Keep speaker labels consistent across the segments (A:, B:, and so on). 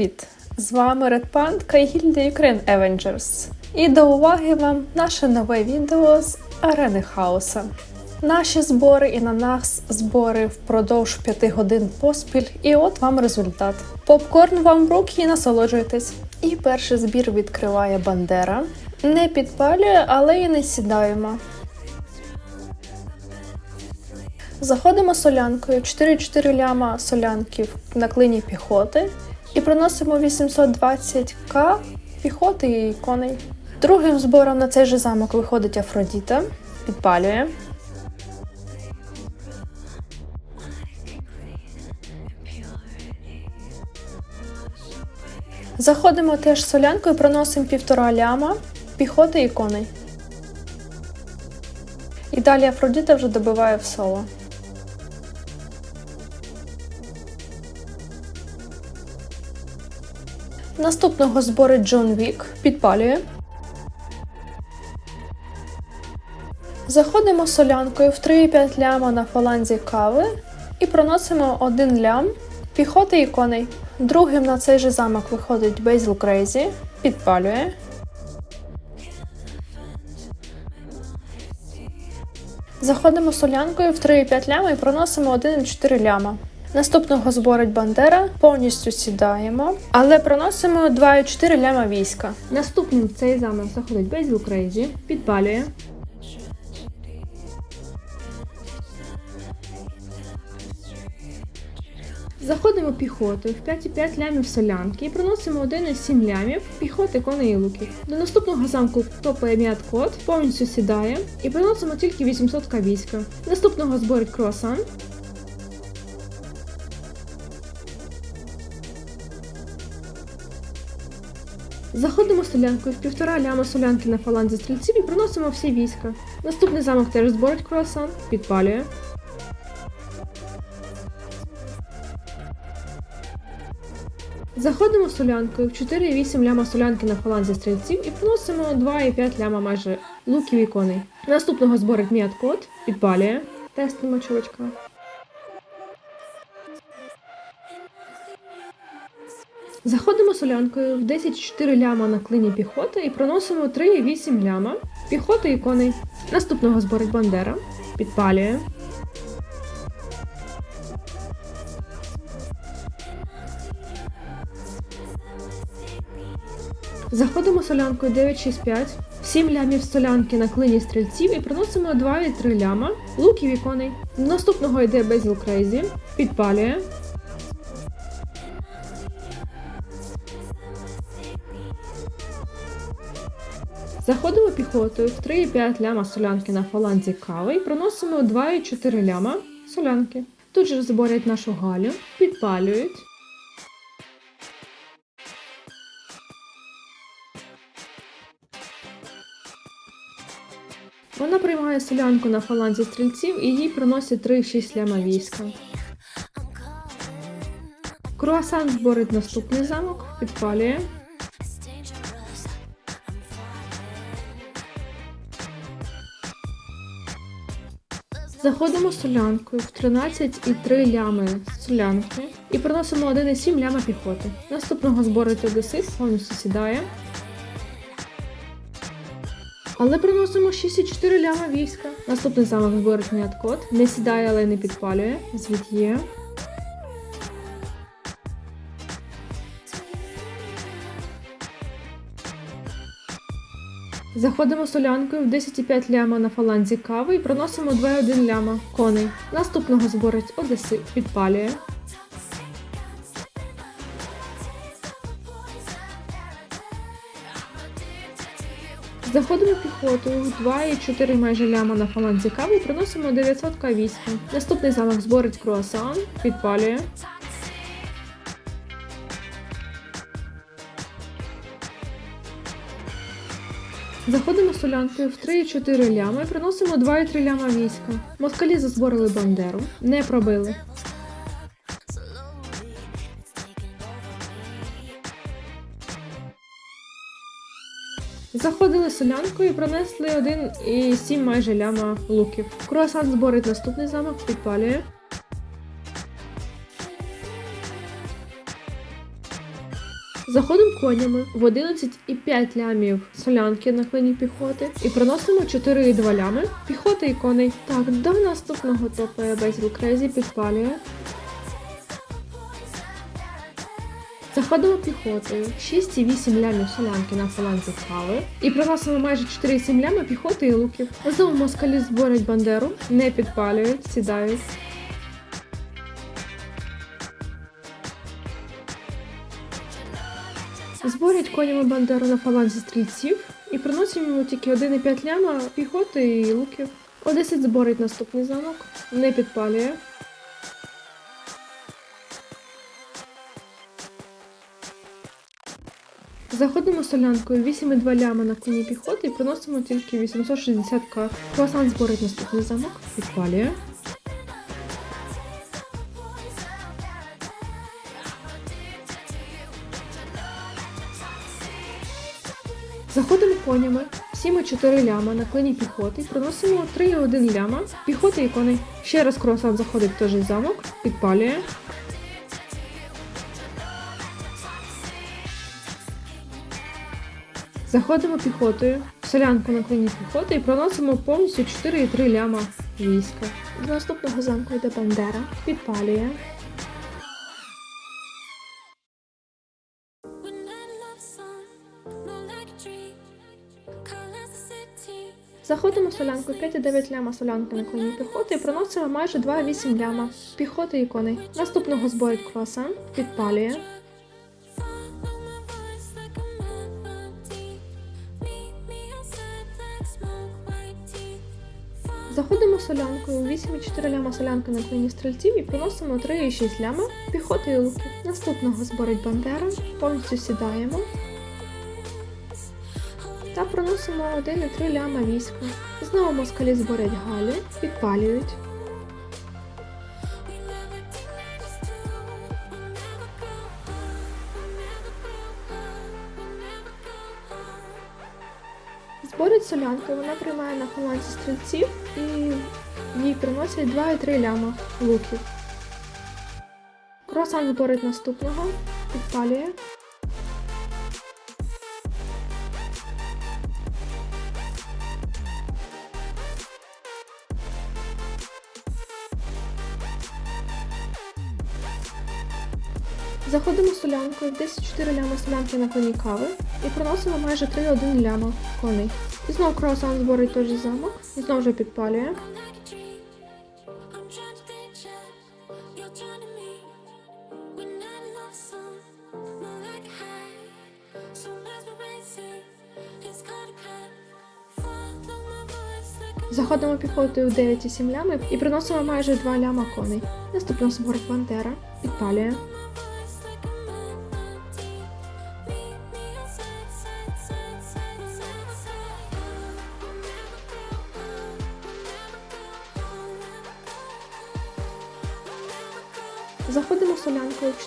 A: привіт! З вами Panda і гільдія Ukraine Avengers. І до уваги вам наше нове відео з арени хаоса. Наші збори і на нас збори впродовж 5 годин поспіль, і от вам результат. Попкорн вам в руки і насолоджуйтесь. І перший збір відкриває Бандера. Не підпалює, але і не сідаємо. Заходимо солянкою 4-4 ляма солянків на клині піхоти і приносимо 820к піхоти і коней. Другим збором на цей же замок виходить Афродіта, підпалює. Заходимо теж солянкою, приносимо півтора ляма піхоти і коней. І далі Афродіта вже добиває в соло. Наступного зборить Джон Вік, підпалює. Заходимо солянкою в 3,5 ляма на фаланзі кави і проносимо один лям піхоти і коней. Другим на цей же замок виходить Бейзл Крейзі, підпалює. Заходимо солянкою в 3,5 ляма і проносимо 1,4 ляма. Наступного зборить Бандера, повністю сідаємо, але проносимо 2,4 ляма війська. Наступним в цей замок заходить Бейзл Крейзі, підпалює. Заходимо піхотою в 5,5 лямів солянки і приносимо 1,7 лямів піхоти, коней і луків. До наступного замку топає м'ят кот, повністю сідає і приносимо тільки 800 к війська. Наступного зборить круасан. Заходимо солянкою в півтора ляма солянки на фаланзі стрільців і приносимо всі війська. Наступний замок теж зборить круасан, підпалює. Заходимо солянкою в 4,8 ляма солянки на фаланзі стрільців і приносимо 2,5 ляма майже луків і коней. Наступного зборить м'ят кот, підпалює. Тестимо чувачка. Заходимо солянкою в 10,4 ляма на клині піхоти і проносимо 3,8 ляма піхоти і коней. Наступного зборить бандера, підпалює. Заходимо солянкою 965, 7 лямів солянки на клині стрільців і приносимо 2,3 ляма луків і коней. Наступного йде Безіл Крейзі, підпалює. Заходимо піхотою в 3,5 ляма солянки на фаланзі кави і приносимо 2,4 ляма солянки. Тут же зборять нашу галю, підпалюють. Вона приймає солянку на фаланзі стрільців і їй приносять 3,6 ляма війська. Круасан зборить наступний замок, підпалює. Заходимо солянкою в 13,3 лями солянки і приносимо 1,7 ляма піхоти. Наступного збору Одесит, повністю сідає. Але приносимо 6,4 ляма війська. Наступний замок зборить м'яткот. Не сідає, але не підпалює. Звіт є. Заходимо солянкою в 10,5 ляма на фаланзі кави і приносимо 2,1 ляма коней. Наступного зборить Одеси, підпалює. Заходимо піхотою в 2,4 майже ляма на фаланзі кави і приносимо 900 к війська. Наступний замок зборить круасан, підпалює. Заходимо солянкою в 3,4 ляма і приносимо 2,3 ляма війська. Москалі зазборили бандеру, не пробили. Заходили солянкою і пронесли 1,7 майже ляма луків. Круасан зборить наступний замок, підпалює. Заходимо конями в 11,5 лямів солянки на клині піхоти і приносимо 4,2 лями піхоти і коней. Так, до наступного топає Безіл Крейзі підпалює. Заходимо піхотою 6,8 лямів солянки на фаланзі кави і приносимо майже 4,7 лями піхоти і луків. Знову москалі зборять бандеру, не підпалюють, сідають. Зборять конями бандеру на фаланзі стрільців і приносимо йому тільки 1,5 ляма піхоти і луків. Одесить зборить наступний замок, не підпалює. Заходимо солянкою 8,2 ляма на коні піхоти і приносимо тільки 860 к. Круасан зборить наступний замок, підпалює. Конями 7,4 ляма на клині піхоти, приносимо 3,1 ляма піхоти і коней. Ще раз круасан заходить в той же замок, підпалює. Заходимо піхотою в солянку на клині піхоти і проносимо повністю 4,3 ляма війська. До наступного замку йде Бандера, підпалює. Заходимо солянку 5,9 ляма солянки на клині піхоти і приносимо майже 2,8 ляма піхоти і коней. Наступного зборить круасан, підпалює. Заходимо солянкою 8,4 ляма солянки на клині стрільців і приносимо 3,6 ляма піхоти і луків. Наступного зборить бандера, повністю сідаємо. Та проносимо 1,3 ляма війська. Знову москалі зборять галю, підпалюють. Зборять солянку, вона приймає на фаланці стрільців і їй приносять 2,3 ляма луків. Круасан зборить наступного, підпалює. Заходимо солянкою в 10-4 ляма солянки на коні кави і приносимо майже 3,1 ляма коней. І знову круасан зборить той же замок, і знову вже підпалює. Заходимо піхотою в 9,7 лямів і приносимо майже 2 ляма коней. Наступно зборить пантера, підпалює.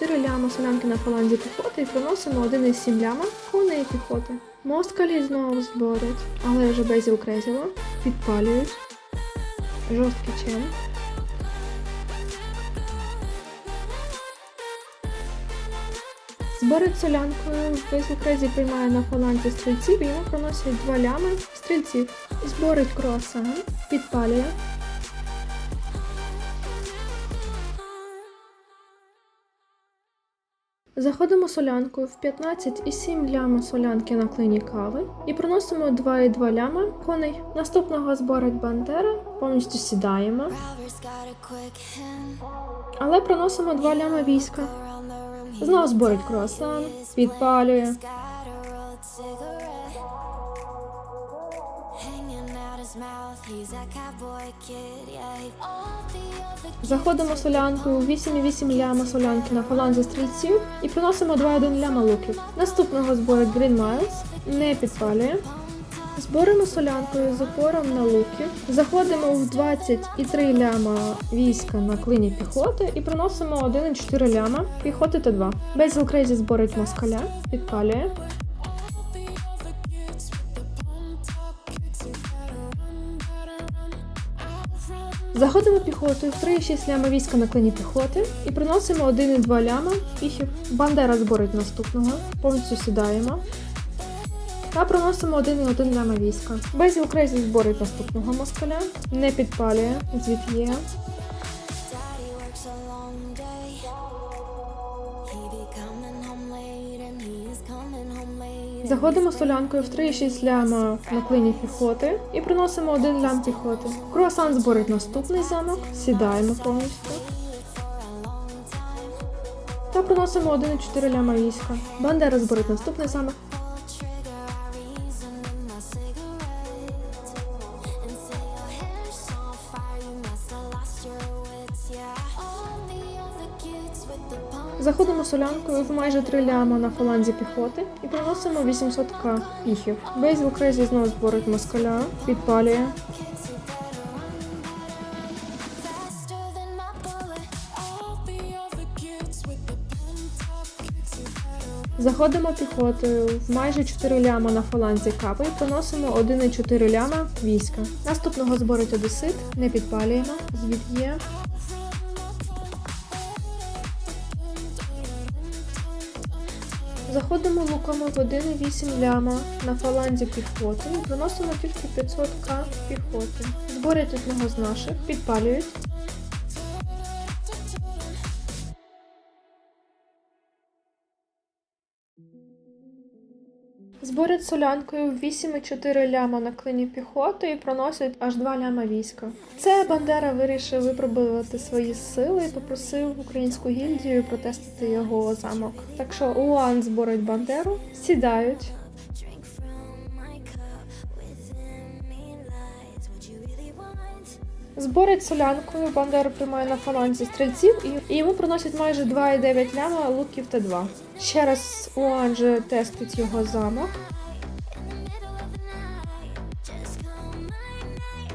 A: 4 ляма солянки на фаланзі піхоти і приносимо 1,7 ляма коней піхоти. Москалі знову зборять, але вже без укрезіло, підпалюють. Жорсткий чем. Зборить солянкою, весь укрезі приймає на фаланзі стрільців і йому приносять 2 лями стрільців. Зборить круасан, підпалює. Заходимо солянкою в 15,7 ляма солянки на клині кави і приносимо 2,2 ляма коней. Наступного зборить бандера, повністю сідаємо, але приносимо 2 ляма війська. Знову зборить круасан, підпалює. Заходимо солянкою 8,8 ляма солянки на фаланзі стрільців і приносимо 2,1 ляма луків. Наступного зборить Green Miles, не підпалює. Зборимо солянкою з опором на луків. Заходимо в 20,3 ляма війська на клині піхоти і приносимо 1,4 ляма піхоти Т2. Безіл Крейзі зборить москаля, підпалює. Заходимо піхотою в 3,6 ляма війська на клині піхоти і приносимо 1,2 ляма піхів. Бандера зборить наступного, повністю сідаємо. Та приносимо 1,1 ляма війська. Безіл Крейзі зборить наступного москаля, не підпалює, звід Заходимо солянкою в 3,6 ляма на клині піхоти і приносимо 1 лям піхоти. Круасан зборить наступний замок, сідаємо повністю. Та приносимо 1,4 ляма війська. Бандера зборить наступний замок. Заходимо солянкою в майже 3 ляма на фаланзі піхоти і приносимо 800к піхів. Бейзіл Крейзі знову зборить москаля, підпалює. Заходимо піхотою в майже 4 ляма на фаланзі капи і приносимо 1,4 ляма війська. Наступного зборить одесит, не підпалюємо, звід є. Заходимо луками в 1,8 ляма на фаланзі піхоти виносимо тільки 500к піхоти. Зборять одного з наших, підпалюють. Зборять солянкою 8,4 ляма на клині піхоти і проносять аж 2 ляма війська. Це Бандера вирішив випробувати свої сили і попросив українську гільдію протестити його замок. Так що Уан зборить Бандеру, сідають. Зборять солянкою, Бандера приймає на фаланзі стрільців і йому приносять майже 2,9 ляма луків Т2. Ще раз у же тестить його замок.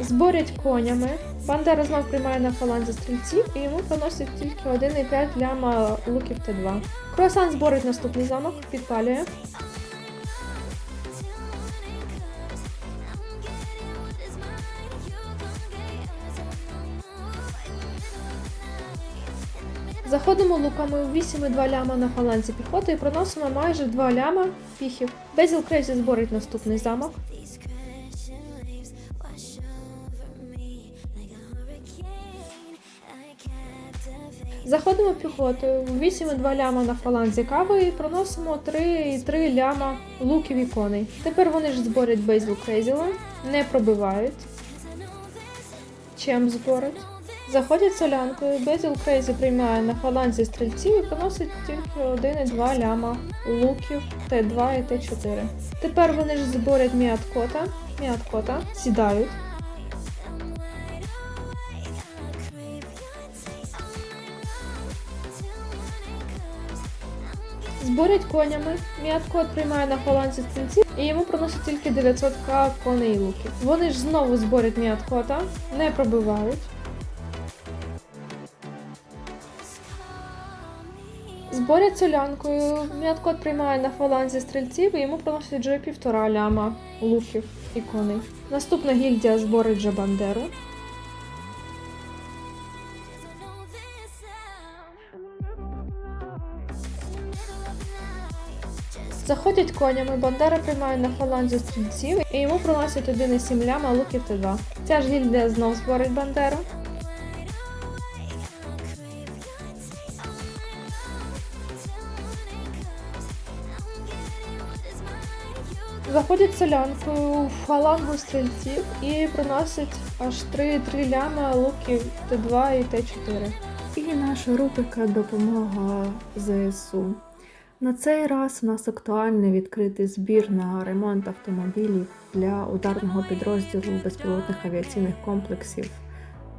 A: Зборять конями. Бандера знов приймає на фаланзі стрільців і йому приносять тільки 1,5 ляма луків Т2. Круасан зборить наступний замок, підпалює. Заходимо луками в 8,2 ляма на фаланзі піхоти і приносимо майже 2 ляма піхів. Безіл Крейзі зборить наступний замок. Заходимо піхотою в 8,2 ляма на фаланзі кави і приносимо 3,3 ляма луків і коней. Тепер вони ж зборять Безіл Крейзіла, не пробивають. Чем зборить? Заходять солянкою, Безіл Крейзі приймає на фаланзі стрільців і приносить тільки 1,2 ляма луків Т2 і Т4. Тепер вони ж зборять міаткота, міаткота, сідають. Зборять конями. Міаткот приймає на фаланзі стрільців і йому приносить тільки 900к коней і луків. Вони ж знову зборять міаткота, не пробивають. Зборять солянкою. Міаткот приймає на фаланзі стрільців і йому приносять вже півтора ляма луків і коней. Наступна гільдія зборить вже бандеру. Заходять конями, Бандера приймає на фаланзі стрільців і йому приносять 1,7 ляма луків Т2. Ця ж гільдія знов зборить Бандеру. Заходять солянкою у фалангу стрільців і приносять аж 3-3 ляма луків Т2 і Т4.
B: І наша рубрика Допомога ЗСУ. На цей раз у нас актуальний відкритий збір на ремонт автомобілів для ударного підрозділу безпілотних авіаційних комплексів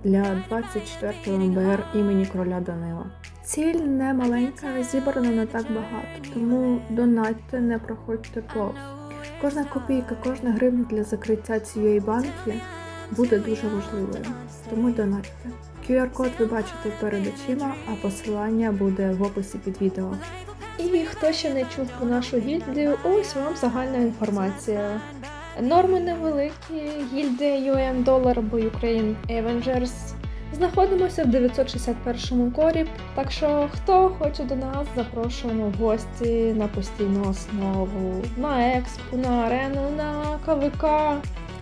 B: для 24-го МБР імені короля Данила. Ціль не маленька, зібрано не так багато, тому донатьте, не проходьте повз. Кожна копійка, кожна гривня для закриття цієї банки буде дуже важливою, тому донатьте. QR-код ви бачите перед очима, а посилання буде в описі під відео.
A: І хто ще не чув про нашу гільдію, ось вам загальна інформація. Норми невеликі, гільдія UM Dollar або Ukraine Avengers Знаходимося в 961 корі, так що хто хоче до нас, запрошуємо в гості на постійну основу, на експу, на арену, на КВК.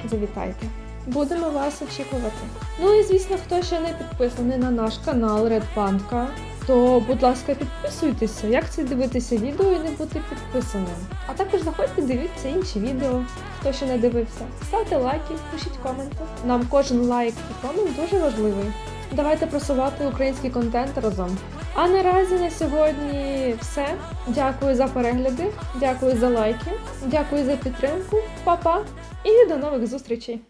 A: Завітайте. Будемо вас очікувати. Ну і звісно, хто ще не підписаний на наш канал Panda, то, будь ласка, підписуйтеся, як це дивитися відео і не бути підписаним. А також заходьте, дивіться інші відео, хто ще не дивився. Ставте лайки, пишіть коменти. Нам кожен лайк і комент дуже важливий. Давайте просувати український контент разом. А наразі на сьогодні все. Дякую за перегляди, дякую за лайки, дякую за підтримку. Па-па і до нових зустрічей!